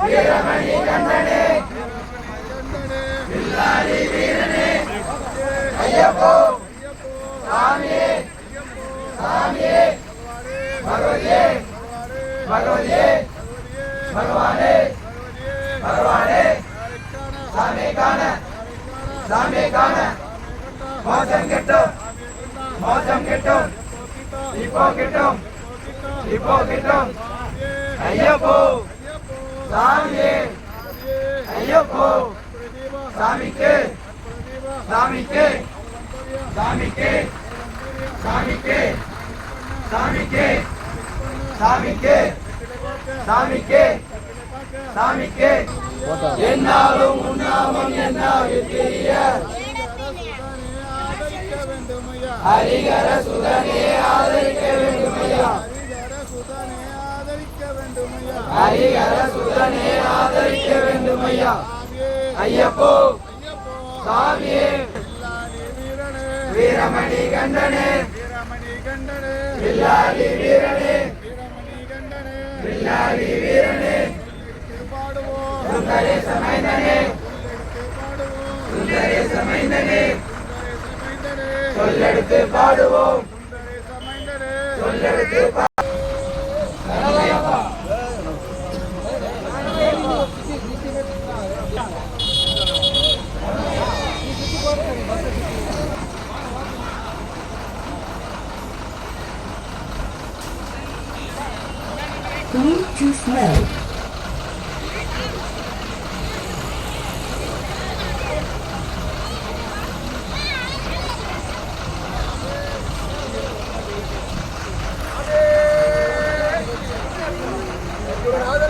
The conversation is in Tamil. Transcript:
வீரமணி கண்ணனே வில்லாடி வீர பகவதியே பகவானே பகவானே சாமி காண சாமி காண மோசம் கெட்டும் மோசம் கெட்டும் இப்போ கெட்டும் இப்போ கெட்டும் ஐயப்போ சாமியே ஐயப்போ சாமிக்கு சாமிக்கு சாமிக்கு சாமிக்கு சாமிக்கு சாமிக்கு சாமிக்கு சாமிக்கு. என்னாலும் உண்ணாமம் என்னாவில் தெரிய ஹரிகர சுதனே ஆதரிக்க வேண்டுமையா. ஹரிகர சுதனே ஆதரிக்க வேண்டுமையா. ஐயப்போ சாமியே. வீரமணி கண்டனே. வில்லாளி வீரனே. வில்லாளி வீரனே சுந்தரேச மைந்தனே சுந்தரேச மைந்தனே சொல்லெடுத்து பாடுவோம். சொல்லெடுத்து Bluetooth mode. Good.